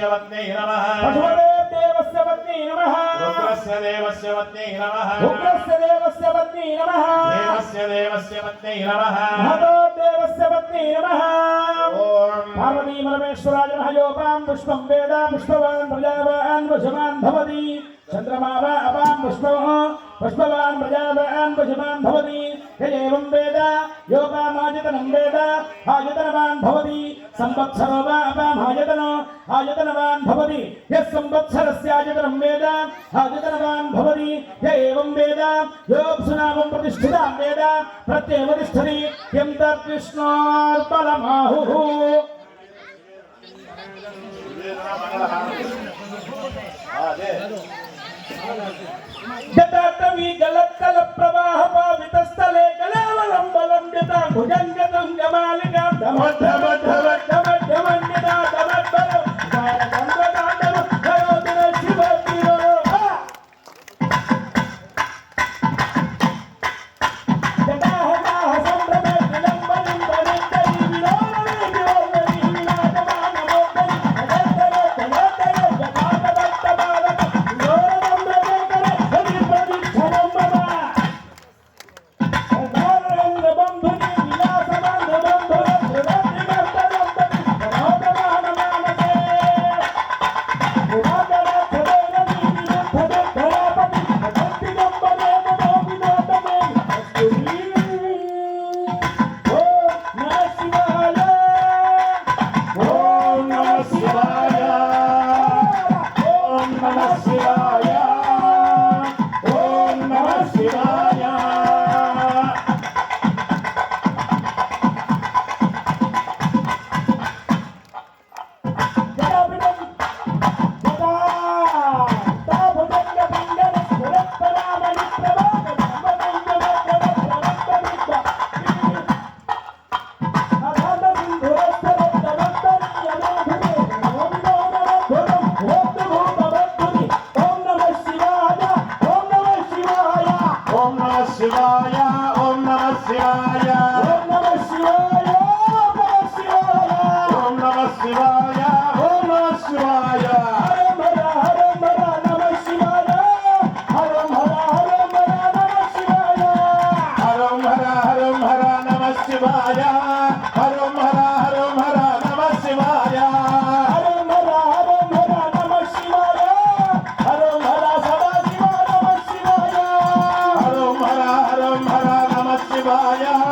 దేవస్య వత్నే నమః. దేవస్య పత్ని నమః. రుద్రస్య దేవస్య వత్నే నమః. ఉగ్రస్య దేవస్య పత్ని నమః. దేవస్య దేవస్య వత్నే నమః. మహతో దేవస్య పత్ని నమః. ఓం. పార్వతీ పరమేశ్వరాయ నమః. యోపాం పుష్పం వేద పుష్పవాన్ ప్రజావాన్ వశమాన్ భవతి. చంద్రమా వా అపాం పుష్పం పుష్పవాన్ ప్రజావాన్ వశమాన్ భవతి. య ఏవం వేద యోపామాయతనం వేద ఆయతనవాన్ భవతి. संवत्सरो वामायतनो आयतनवान् भवति। यः संवत्सरस्यायतनं वेद आयतनवान् भवति। य एवं वेद योऽप्सुनामं प्रतिष्ठिता वेद। प्रत्येव तिष्ठति। यं तद्विष्णोर्बलमाहुः जटाटवी गलत्कल प्रवाह पावितस्थले कलावलम्बलं यथा भुजङ्गतं गमालिकां धमधम ఓం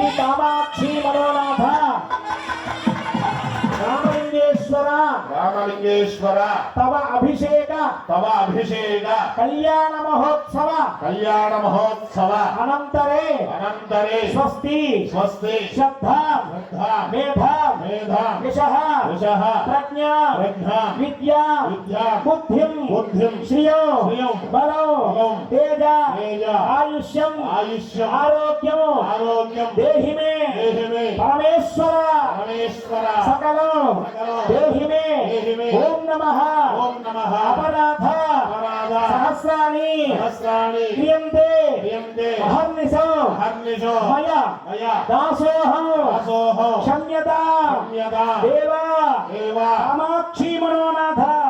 శ్రీ కామాక్షి మనోనాథ రామలింగేశ్వర రామలింగేశ్వర తవ అభిషేక తవ అభిషేక. కళ్యాణ మహోత్సవ. కళ్యాణ మహోత్సవ. అనంతరే. అనంతరే. స్వస్తి. స్వస్తి. శ్రద్ధాం. శ్రద్ధాం. మేధాం. మేధాం. యశః యశః ప్రజ్ఞా. ప్రజ్ఞాం. విద్యా. విద్యాం. బుద్ధిం. బుద్ధిం. శ్రియం. శ్రియం. బలం. బలం. తేజ. తేజ. ఆయుష్యం. ఆయుష్యం. ఆరోగ్యం. ఆరోగ్యం. దేహి మే దేహి మే పరమేశ్వర. పరమేశ్వర. సకలం. సకలం. దేహి మే ఓం నమః. ఓం నమః. అపరాధ. సహస్రాణి. సహస్రాణి. క్రియంతే. క్రియంతే. అహర్నిశో. అహర్నిశో. మయ. మయా. దాసోహం. దాసోహం. క్షమ్యత. సంయదా దేవా. దేవా. కామాక్షి మనోనాథ.